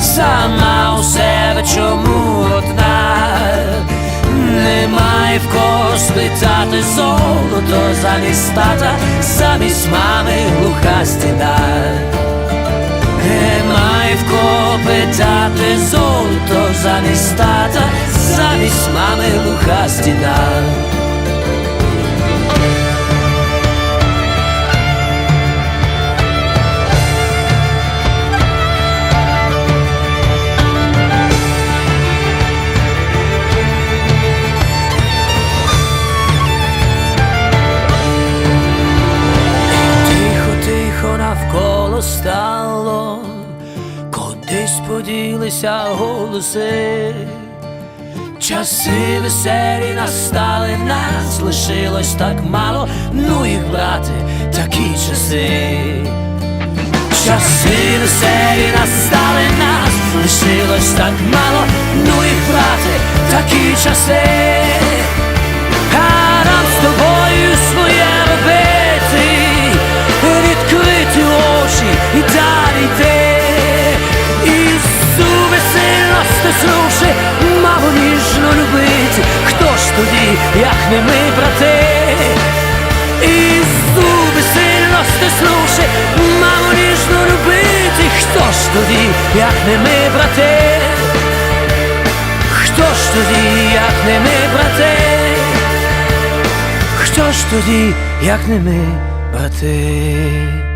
сама у себе чому одна, немає в кого спитати золото замість тата, замість мами глуха стіна. Немає в кого питати золото замість тата, замість мами глуха стіна. Поділися голоси, часи веселі настали, нас лишилось так мало, ну їх брати, такі часи. Часи веселі настали, нас лишилось так мало, ну їх брати, такі часи. Стиснувши, мало ніжно любити. Хто ж тоді, як не ми, брати? Ісу весело стиснувши, мало ніжно любити. Хто ж тоді, як не ми, брати? Хто ж тоді, як не ми, брати? Хто ж тоді, як не ми, брати?